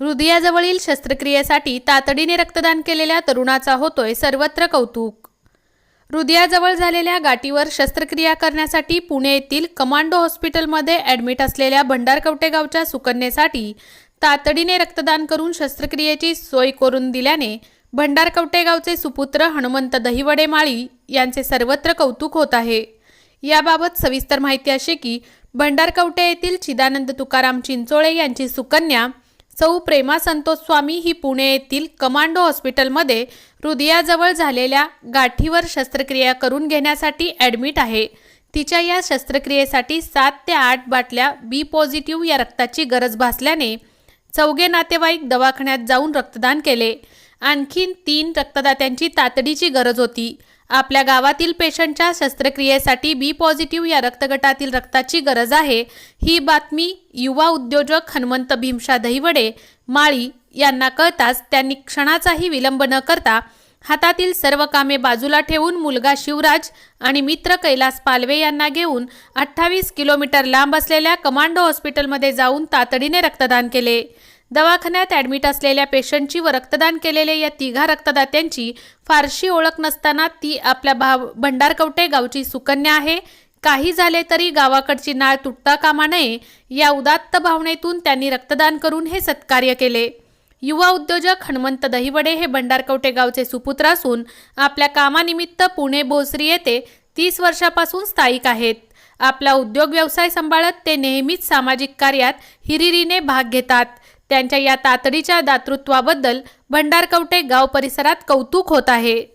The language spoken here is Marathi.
हृदयाजवळील शस्त्रक्रियेसाठी तातडीने रक्तदान केलेल्या तरुणाचा होतोय सर्वत्र कौतुक. हृदयाजवळ झालेल्या गाठीवर शस्त्रक्रिया करण्यासाठी पुणे येथील कमांडो हॉस्पिटलमध्ये ॲडमिट असलेल्या भंडारकवटे गावच्या सुकन्येसाठी तातडीने रक्तदान करून शस्त्रक्रियेची सोय करून दिल्याने भंडारकवटे गावचे सुपुत्र हनुमंत दहिवडे माळी यांचे सर्वत्र कौतुक होत आहे. याबाबत सविस्तर माहिती अशी की भंडारकवटे येथील चिदानंद तुकाराम चिंचोळे यांची सुकन्या सौ प्रेमा संतोष स्वामी ही पुणे येथील कमांडो हॉस्पिटलमध्ये हृदयाजवळ झालेल्या गाठीवर शस्त्रक्रिया करून घेण्यासाठी ॲडमिट आहे. तिच्या या शस्त्रक्रियेसाठी सात ते आठ बाटल्या बी पॉझिटिव्ह या रक्ताची गरज भासल्याने चौघे नातेवाईक दवाखान्यात जाऊन रक्तदान केले. आणखीन तीन रक्तदात्यांची तातडीची गरज होती. आपल्या गावातील पेशंटच्या शस्त्रक्रियेसाठी बी पॉझिटिव्ह या रक्तगटातील रक्ताची गरज आहे. ही बातमी युवा उद्योजक हनुमंत भीमशा दहिवडे माळी यांना कळताच त्यांनी क्षणाचाही विलंब न करता हातातील सर्व कामे बाजूला ठेवून मुलगा शिवराज आणि मित्र कैलास पालवे यांना घेऊन अठ्ठावीस किलोमीटर लांब असलेल्या कमांडो हॉस्पिटलमध्ये जाऊन तातडीने रक्तदान केले. दवाखान्यात ॲडमिट असलेल्या पेशंटची व रक्तदान केलेल्या या तिघा रक्तदात्यांची फारशी ओळख नसताना ती आपल्या भाव भंडारकवटे गावची सुकन्या आहे. काही झाले तरी गावाकडची नाळ तुटता कामा नये. या उदात्त भावनेतून त्यांनी रक्तदान करून हे सत्कार्य केले. युवा उद्योजक हनुमंत दहिवडे हे भंडारकवटे गावचे सुपुत्र असून आपल्या कामानिमित्त पुणे भोसरी येथे तीस वर्षापासून स्थायिक आहेत. आपला उद्योग व्यवसाय सांभाळत ते नेहमीच सामाजिक कार्यात हिरिरीने भाग घेतात. त्यांच्या या तातडीच्या दातृत्वाबद्दल भंडारकवटे गाव परिसरात कौतुक होत आहे.